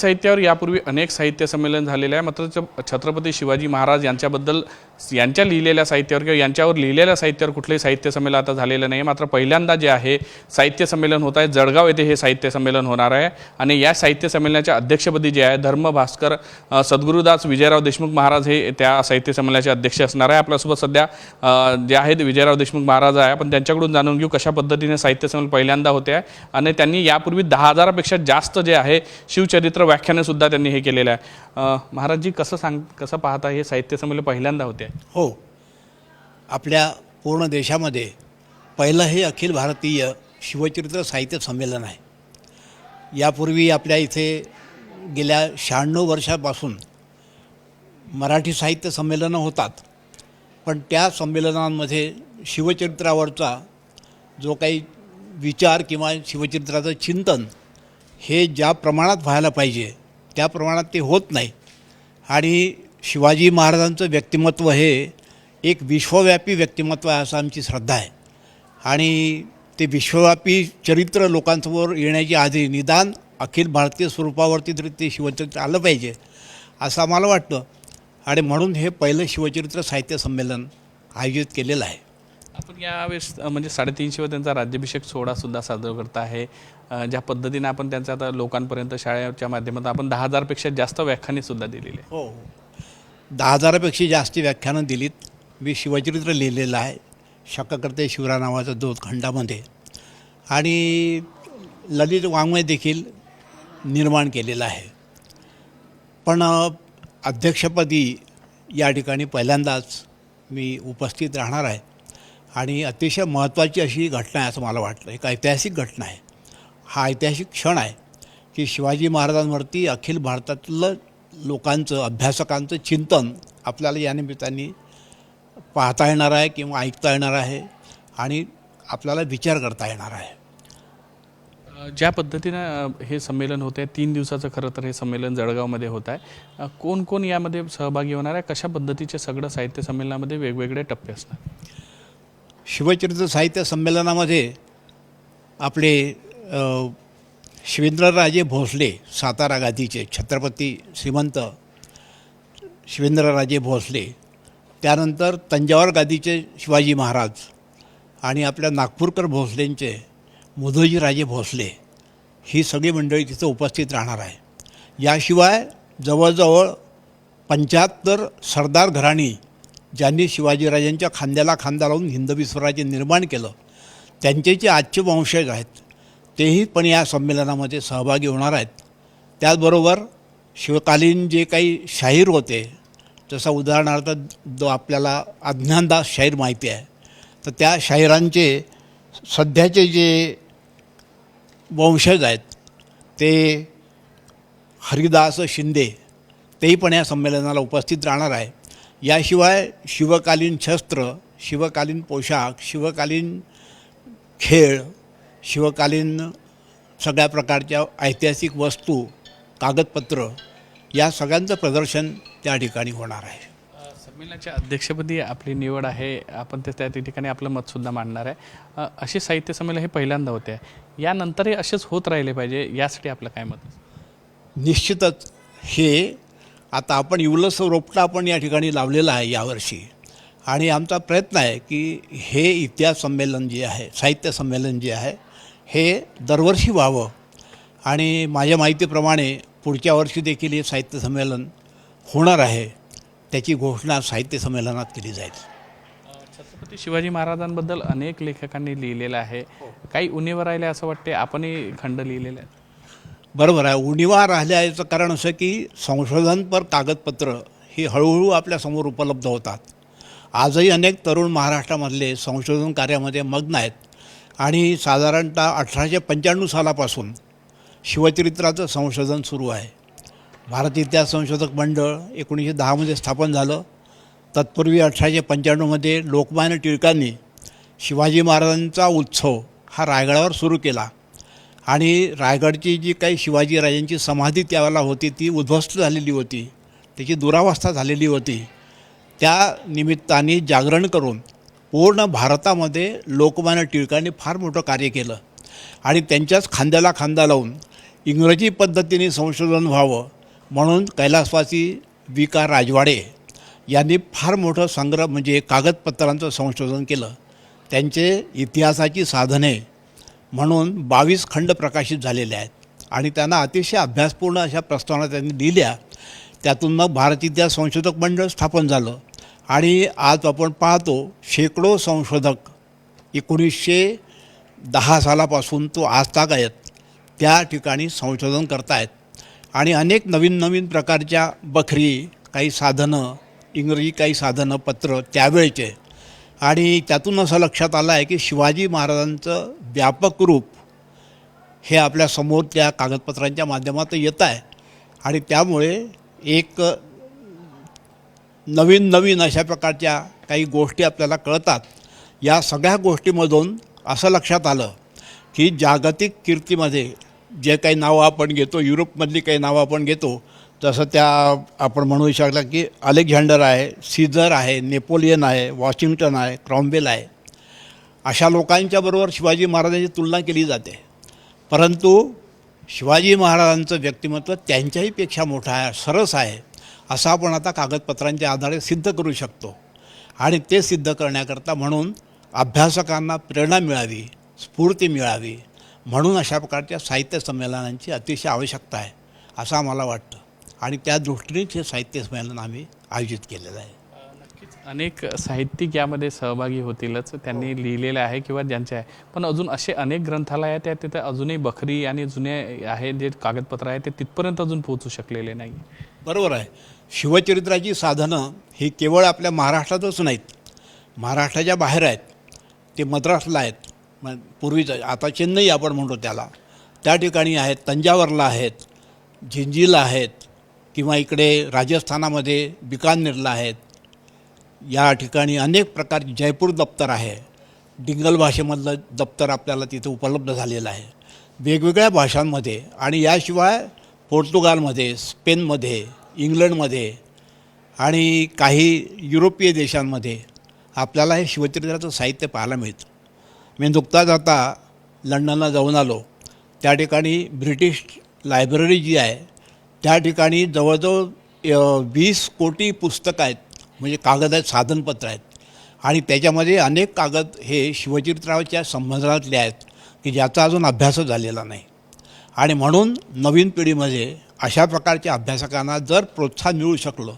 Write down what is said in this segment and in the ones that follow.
साहित्यावर यापूर्वी अनेक साहित्य संमेलन झालेले आहे. मात्र छत्रपती शिवाजी महाराज यांच्याबद्दल यांच्या लिहिलेल्या साहित्यावर किंवा यांच्यावर लिहिलेल्या साहित्यावर कुठलंही साहित्य संमेलन आता झालेलं नाही. मात्र पहिल्यांदा जे आहे साहित्य संमेलन होत आहे. जळगाव येथे हे साहित्य संमेलन होणार आहे. आणि या साहित्य संमेलनाच्या अध्यक्षपदी जे आहे धर्म भास्कर सद्गुरुदास विजयराव देशमुख महाराज हे त्या साहित्य संमेलनाचे अध्यक्ष असणार आहे. आपल्यासोबत सध्या जे आहेत विजयराव देशमुख महाराज आहे. आपण त्यांच्याकडून जाणून घेऊ कशा पद्धतीने साहित्य संमेलन पहिल्यांदा होते आहे. आणि त्यांनी यापूर्वी दहा हजारापेक्षा जास्त जे आहे शिवचरित्र व्याख्यानंसुद्धा त्यांनी हे केलेलं आहे. महाराजजी कसं सांग कसं पाहता हे साहित्य संमेलन पहिल्यांदा होते? हो. आपल्या पूर्ण देशामध्ये पहिलं हे अखिल भारतीय शिवचरित्र साहित्य संमेलन आहे. यापूर्वी आपल्या इथे गेल्या शहाण्णव वर्षापासून मराठी साहित्य संमेलनं होतात. पण त्या संमेलनांमध्ये शिवचरित्रावरचा जो काही विचार किंवा शिवचरित्राचं चिंतन हे ज्या प्रमाणात व्हायला पाहिजे त्या प्रमाणात ते होत नाही. आणि शिवाजी महाराजांचं व्यक्तिमत्व हे एक विश्वव्यापी व्यक्तिमत्व आहे असं आमची श्रद्धा आहे. आणि ते विश्वव्यापी चरित्र लोकांसमोर येण्याची आधी निदान अखिल भारतीय स्वरूपावरती तरी ते शिवचरित्र आलं पाहिजे असं आम्हाला वाटतं. आणि म्हणून हे पहिलं शिवचरित्र साहित्य संमेलन आयोजित केलेलं आहे. आपण यावेळेस म्हणजे साडेतीनशे व त्यांचा राज्याभिषेक सोहळासुद्धा साजरा करत आहे. ज्या पद्धतीने आपण त्यांचा आता लोकांपर्यंत शाळेच्या माध्यमातून आपण दहा हजारपेक्षा जास्त व्याख्यानेसुद्धा दिलेली. आहे हो हो. दहा हजारापेक्षा जास्त व्याख्यानं दिलीत. मी शिवचरित्र लिहिलेलं आहे. शककर्ते शिवरा नावाचा दोन खंडामध्ये. आणि ललित वाङ्मय देखील निर्माण केलेलं आहे. पण अध्यक्षपदी या ठिकाणी पहिल्यांदाच मी उपस्थित राहणार आहे. आणि अतिशय महत्त्वाची अशी घटना आहे असं मला वाटलं एक ऐतिहासिक घटना आहे. हा ऐतिहासिक क्षण आहे की शिवाजी महाराजांवरती अखिल भारतातलं लोकांचं अभ्यासकांचं चिंतन आपल्याला या निमित्ताने पाहता येणार आहे किंवा ऐकता येणार आहे आणि आपल्याला विचार करता येणार आहे. ज्या पद्धतीनं हे संमेलन होत आहे तीन दिवसाचं खरं तर हे संमेलन जळगावमध्ये होत आहे. कोण कोण यामध्ये सहभागी होणार आहे? कशा पद्धतीचे सगळं साहित्य संमेलनामध्ये वेगवेगळे टप्पे असणार शिवचरित्र साहित्य संमेलनामध्ये आपले शिवेंद्रराजे भोसले सातारा गादीचे छत्रपती श्रीमंत शिवेंद्रराजे भोसले त्यानंतर तंजावर गादीचे शिवाजी महाराज आणि आपल्या नागपूरकर भोसलेंचे मुधोजीराजे भोसले ही सगळी मंडळी तिथं उपस्थित राहणार आहे. याशिवाय जवळजवळ पंच्याहत्तर सरदार घराणी ज्यांनी शिवाजीराजांच्या खांद्याला खांदा लावून हिंदवी स्वराज्य निर्माण केलं त्यांचे जे आजचे वंशज आहेत. तेही पण या संमेलनामध्ये सहभागी होणार आहेत. त्याचबरोबर शिवकालीन जे काही शाहीर होते जसं उदाहरणार्थ जो आपल्याला अज्ञानदास शाहीर माहिती आहे तर त्या शाहिरांचे सध्याचे जे वंशज आहेत ते हरिदास शिंदे तेही पण या संमेलनाला उपस्थित राहणार आहे. याशिवाय शिवकालीन शस्त्र शिवकालीन पोशाख शिवकालीन खेळ शिवकालीन सगळ्या प्रकारच्या ऐतिहासिक वस्तू कागदपत्र या सगळ्यांचं प्रदर्शन त्या ठिकाणी होणार आहे. संमेलनाच्या अध्यक्षपदी आपली निवड आहे. आपण ते त्या ठिकाणी आपलं मतसुद्धा मांडणार आहे. असे साहित्य संमेलन हे पहिल्यांदा होते. आहे यानंतरही असेच होत राहिले पाहिजे. यासाठी आपलं काय मत? निश्चितच हे आता आपण इवलस रोपटा आपण या ठिकाणी लावलेलं आहे यावर्षी. आणि आमचा प्रयत्न आहे की हे इतिहास संमेलन जे आहे साहित्य संमेलन जे आहे हे दरवर्षी व्हावं. आणि माझ्या माहितीप्रमाणे पुढच्या वर्षी देखील हे साहित्य संमेलन होणार आहे. त्याची घोषणा साहित्य संमेलनात केली जाईल. छत्रपती शिवाजी महाराजांबद्दल अनेक लेखकांनी लिहिलेलं आहे. काही उणीवर राहिले असं वाटते आपणही खंड लिहिलेले आहेत. बरोबर आहे. उणिवा राहिल्या याचं कारण असं की संशोधनपर कागदपत्र ही हळूहळू आपल्यासमोर उपलब्ध होतात. आजही अनेक तरुण महाराष्ट्रामधले संशोधन कार्यामध्ये मग्न आहेत आणि साधारणतः अठराशे पंच्याण्णव सालापासून शिवचरित्राचं संशोधन सुरू आहे. भारत इतिहास संशोधक मंडळ एकोणीसशे दहामध्ये स्थापन झालं. तत्पूर्वी अठराशे पंच्याण्णवमध्ये लोकमान्य टिळकांनी शिवाजी महाराजांचा उत्सव हा रायगडावर सुरू केला. आणि रायगडची जी काही शिवाजीराजांची समाधी त्यावेळेला होती ती उद्ध्वस्त झालेली होती. त्याची दुरावस्था झालेली होती. त्या निमित्ताने जागरण करून पूर्ण भारतामध्ये लोकमान्य टिळकांनी फार मोठं कार्य केलं. आणि त्यांच्याच खांद्याला खांदा लावून इंग्रजी पद्धतीने संशोधन व्हावं म्हणून कैलासवासी वि का राजवाडे यांनी फार मोठं संग्रह म्हणजे कागदपत्रांचं संशोधन केलं. त्यांचे इतिहासाची साधने म्हणून बावीस खंड प्रकाशित झालेले आहेत. आणि त्यांना अतिशय अभ्यासपूर्ण अशा प्रस्तावना त्यांनी दिल्या. त्यातून मग भारत इतिहास संशोधक मंडळ स्थापन झालं. आणि आज आपण पाहतो शेकडो संशोधक एकोणीसशे दहा सालापासून तो आज तक आहेत. त्या ठिकाणी संशोधन करतायत. आणि अनेक नवीन नवीन प्रकारच्या बखरी काही साधनं इंग्रजी काही साधनं पत्र त्यावेळचे आणि त्यातून असं लक्षात आलं आहे की शिवाजी महाराजांचं व्यापक रूप हे आपल्यासमोर त्या कागदपत्रांच्या माध्यमातून येत आहे. आणि त्यामुळे एक नवीन नवीन अशा प्रकारच्या काही गोष्टी आपल्याला कळतात. या सगळ्या गोष्टीमधून असं लक्षात आलं की जागतिक कीर्तीमध्ये जे काही नावं आपण घेतो युरोपमधली काही नावं आपण घेतो जसं त्या आपण म्हणू शकता की अलेक्झांडर आहे सीझर आहे नेपोलियन आहे वॉशिंग्टन आहे क्रॉम्बेल आहे. अशा लोकांच्याबरोबर शिवाजी महाराजांची तुलना केली जाते. परंतु शिवाजी महाराजांचं व्यक्तिमत्व त्यांच्याहीपेक्षा मोठं आहे सरस आहे असं आपण आता कागदपत्रांच्या आधारे सिद्ध करू शकतो. आणि ते सिद्ध करण्याकरता म्हणून अभ्यासकांना प्रेरणा मिळावी स्फूर्ती मिळावी म्हणून अशा प्रकारच्या साहित्य संमेलनांची अतिशय आवश्यकता आहे असं आम्हाला वाटतं. आणि त्या दृष्टीनेच हे साहित्य संमेलन आम्ही आयोजित केलेलं आहे. नक्कीच. अनेक साहित्यिक यामध्ये सहभागी होतीलच. त्यांनी लिहिलेले आहे किंवा ज्यांचे आहे. पण अजून असे अनेक ग्रंथालय आहेत त्या तिथे अजूनही बखरी आणि जुने आहे जे कागदपत्र आहे ते तिथपर्यंत अजून पोहोचू शकलेले नाही. बरोबर आहे. शिवचरित्राची साधनं ही केवळ आपल्या महाराष्ट्रातच नाहीत. महाराष्ट्राच्या बाहेर आहेत. ते मद्रासला आहेत. मग पूर्वीचं आता चेन्नई आपण म्हणतो त्याला. त्या ठिकाणी आहेत तंजावरला आहेत झिंजीला आहेत किंवा इकडे राजस्थानामध्ये बिकानेरला आहेत. या ठिकाणी अनेक प्रकारचे जयपूर दप्तर आहे. डिंगल भाषेमधलं दप्तर आपल्याला तिथे उपलब्ध झालेलं आहे. वेगवेगळ्या भाषांमध्ये आणि याशिवाय पोर्तुगालमध्ये स्पेनमध्ये इंग्लंडमध्ये आणि काही युरोपीय देशांमध्ये आपल्याला हे शिवचरित्राचं साहित्य पाहायला मिळतं. मी नुकताच आता लंडनला जाऊन आलो. त्या ठिकाणी ब्रिटिश लायब्ररी जी आहे त्या ठिकाणी जवळजवळ वीस कोटी पुस्तकं आहेत म्हणजे कागद आहेत साधनपत्र आहेत. आणि त्याच्यामध्ये अनेक कागद हे शिवचरित्राच्या संबंधातले आहेत की ज्याचा अजून अभ्यासच झालेला नाही. आणि म्हणून नवीन पिढीमध्ये अशा प्रकारच्या अभ्यासकांना जर प्रोत्साहन मिळू शकलं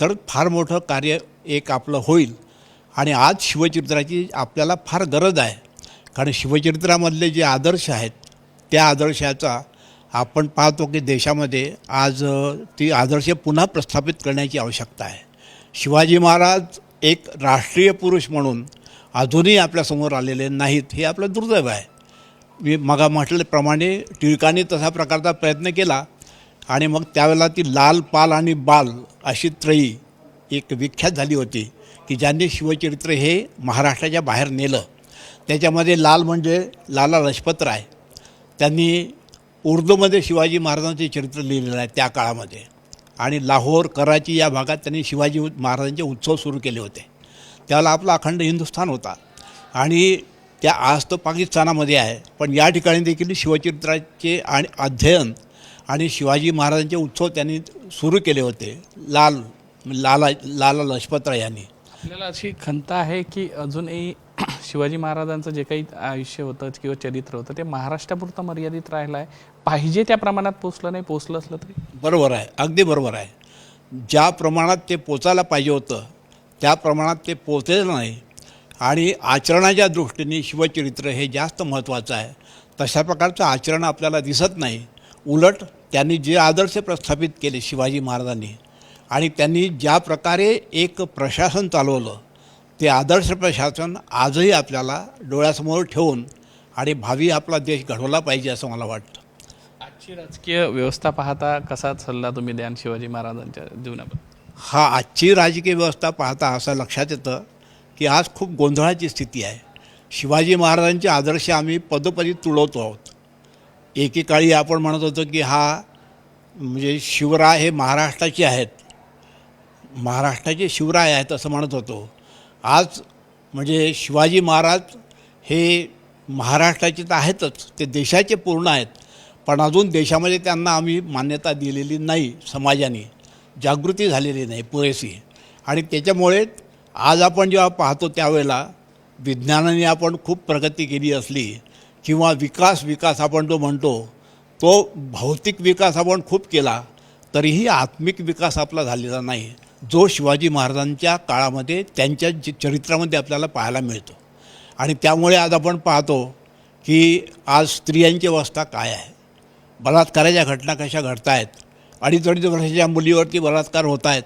तर फार मोठं कार्य एक आपलं होईल. आणि आज शिवचरित्राची आपल्याला फार गरज आहे. कारण शिवचरित्रामधले जे आदर्श आहेत त्या आदर्शाचा आपण पाहतो की देशामध्ये आज ती आदर्श पुन्हा प्रस्थापित करण्याची आवश्यकता आहे. शिवाजी महाराज एक राष्ट्रीय पुरुष म्हणून अजूनही आपल्यासमोर आलेले नाहीत हे आपलं दुर्दैव आहे. मी मगा म्हटल्याप्रमाणे टिळकांनी तसा प्रकारचा प्रयत्न केला आणि मग त्यावेळेला ती लाल पाल आणि बाल अशी त्रयी एक विख्यात झाली होती की ज्यांनी शिवचरित्र हे महाराष्ट्राच्या बाहेर नेलं. त्याच्यामध्ये लाल म्हणजे लाला लजपतराय त्यांनी उर्दूमध्ये शिवाजी महाराजांचे चरित्र लिहिलेलं आहे त्या काळामध्ये. आणि लाहोर कराची या भागात त्यांनी शिवाजी महाराजांचे उत्सव सुरू केले होते. त्याला आपला अखंड हिंदुस्थान होता. आणि त्या आज तर पाकिस्तानामध्ये आहे. पण या ठिकाणी देखील शिवचरित्राचे आणि अध्ययन आणि शिवाजी महाराजांचे उत्सव त्यांनी सुरू केले होते. लाल लाला लाला लजपतराय यांनी. आपल्याला अशी खंत आहे की अजूनही शिवाजी महाराजांचं जे काही आयुष्य होतं किंवा चरित्र होतं ते महाराष्ट्रापुरतं मर्यादित राहिलं आहे पाहिजे त्या प्रमाणात पोचलं नाही पोचलं असलं तरी. बरोबर आहे. अगदी बरोबर आहे. ज्या प्रमाणात ते पोचायला पाहिजे होतं त्या प्रमाणात ते पोचलेलं नाही. आणि आचरणाच्या दृष्टीने शिवचरित्र हे जास्त महत्त्वाचं आहे. तशा प्रकारचं आचरण आपल्याला दिसत नाही. उलट त्यांनी जे आदर्श प्रस्थापित केले शिवाजी महाराजांनी आणि त्यांनी ज्या प्रकारे एक प्रशासन चालवलं ते आदर्श प्रशासन आजही आपल्याला डोळ्यासमोर ठेवून आणि भावी आपला देश घडवला पाहिजे असं मला वाटतं. आजची राजकीय व्यवस्था पाहता कसा सल्ला तुम्ही द्याल शिवाजी महाराजांच्या जीवनाबद्दल? हा आजची राजकीय व्यवस्था पाहता असं लक्षात येतं की आज खूप गोंधळाची स्थिती आहे. शिवाजी महाराजांचे आदर्श आम्ही पदोपदी तुळवतो आहोत. एकेकाळी आपण म्हणत होतो की हा म्हणजे शिवराय हे महाराष्ट्राचे आहेत. महाराष्ट्राचे शिवराय आहेत असं म्हणत होतो. आज म्हणजे शिवाजी महाराज हे महाराष्ट्राचे तर आहेतच ते देशाचे पूर्ण आहेत. पण अजून देशामध्ये त्यांना आम्ही मान्यता दिलेली नाही समाजाने. जागृती झालेली नाही पुरेशी. आणि त्याच्यामुळे आज आपण जेव्हा पाहतो त्यावेळेला विज्ञानाने आपण खूप प्रगती केली असली किंवा विकास विकास आपण जो म्हणतो तो भौतिक विकास आपण खूप केला तरीही आत्मिक विकास आपला झालेला नाही. जो शिवाजी महाराजांच्या काळामध्ये त्यांच्या चरित्रामध्ये आपल्याला पाहायला मिळतो. आणि त्यामुळे आज आपण पाहतो की आज स्त्रियांची अवस्था काय आहे. बलात्काराच्या घटना कशा घडत आहेत अडीच अडीच वर्षाच्या मुलीवरती बलात्कार होत आहेत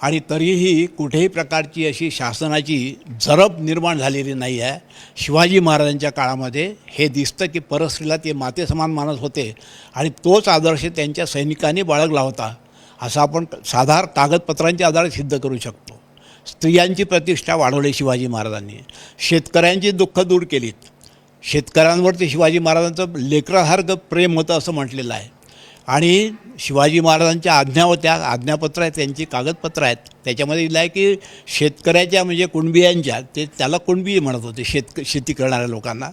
आणि तरीही कुठेही प्रकारची अशी शासनाची झरप निर्माण झालेली नाही आहे. शिवाजी महाराजांच्या काळामध्ये हे दिसतं की परस्त्रीला ते मातेसमान मानत होते आणि तोच आदर्श त्यांच्या सैनिकांनी बाळगला होता. असं आपण साधार कागदपत्रांच्या आधारे सिद्ध करू शकतो. स्त्रियांची प्रतिष्ठा वाढवली शिवाजी महाराजांनी. शेतकऱ्यांची दुःख दूर केलीत. शेतकऱ्यांवरती शिवाजी महाराजांचं लेकरासारखं प्रेम होतं असं म्हटलेलं आहे. आणि शिवाजी महाराजांच्या आज्ञा होत्या आज्ञापत्र आहेत त्यांची कागदपत्र आहेत. त्याच्यामध्ये दिलं आहे की शेतकऱ्याच्या म्हणजे कुणबियांच्या ते त्याला कुणबी म्हणत होते शेत शेती करणाऱ्या लोकांना.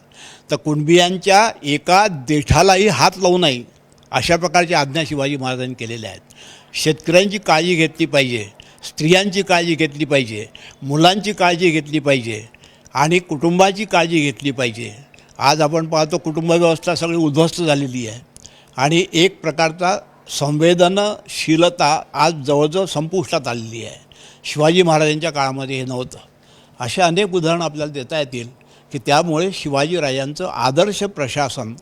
तर कुणबियांच्या एका देठालाही हात लावू नये अशा प्रकारच्या आज्ञा शिवाजी महाराजांनी केलेल्या आहेत. शेतकऱ्यांची काळजी घेतली पाहिजे स्त्रियांची काळजी घेतली पाहिजे मुलांची काळजी घेतली पाहिजे आणि कुटुंबाची काळजी घेतली पाहिजे. आज आपण पाहतो कुटुंब व्यवस्था सगळी उद्ध्वस्त झालेली आहे आणि एक प्रकारचा संवेदनशीलता आज जवळजवळ संपुष्टात आलेली आहे. शिवाजी महाराजांच्या काळामध्ये हे नव्हतं. असे अनेक उदाहरणं आपल्याला देता येतील की त्यामुळे शिवाजीराजांचं आदर्श प्रशासन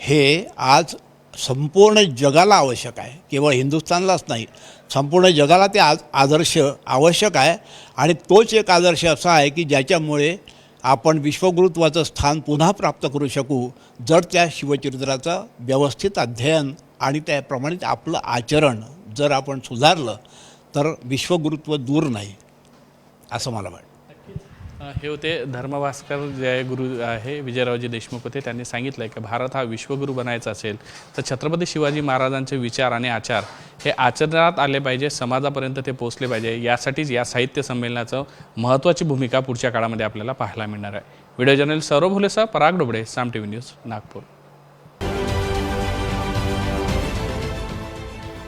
हे आज संपूर्ण जगाला आवश्यक आहे. केवळ हिंदुस्थानलाच नाही संपूर्ण जगाला ते आज आदर्श आवश्यक आहे. आणि तोच एक आदर्श असा आहे की ज्याच्यामुळे आपण विश्वगुरुत्वाचं स्थान पुन्हा प्राप्त करू शकू जर त्या शिवचरित्राचं व्यवस्थित अध्ययन आणि त्याप्रमाणे आपलं आचरण जर आपण सुधारलं तर विश्वगुरुत्व दूर नाही असं मला वाटतं. हे होते धर्मभास्कर जे गुरु आहे विजयरावजी देशमुख होते. त्यांनी सांगितलं की भारत हा विश्वगुरू बनायचा असेल तर छत्रपती शिवाजी महाराजांचे विचार आणि आचार हे आचरणात आले पाहिजे समाजापर्यंत ते पोहोचले पाहिजे. यासाठीच या साहित्य संमेलनाचं महत्त्वाची भूमिका पुढच्या काळामध्ये आपल्याला पाहायला मिळणार आहे. Video journal Saurabh भोलेसह Parag Dobde Saam T V news Nagpur.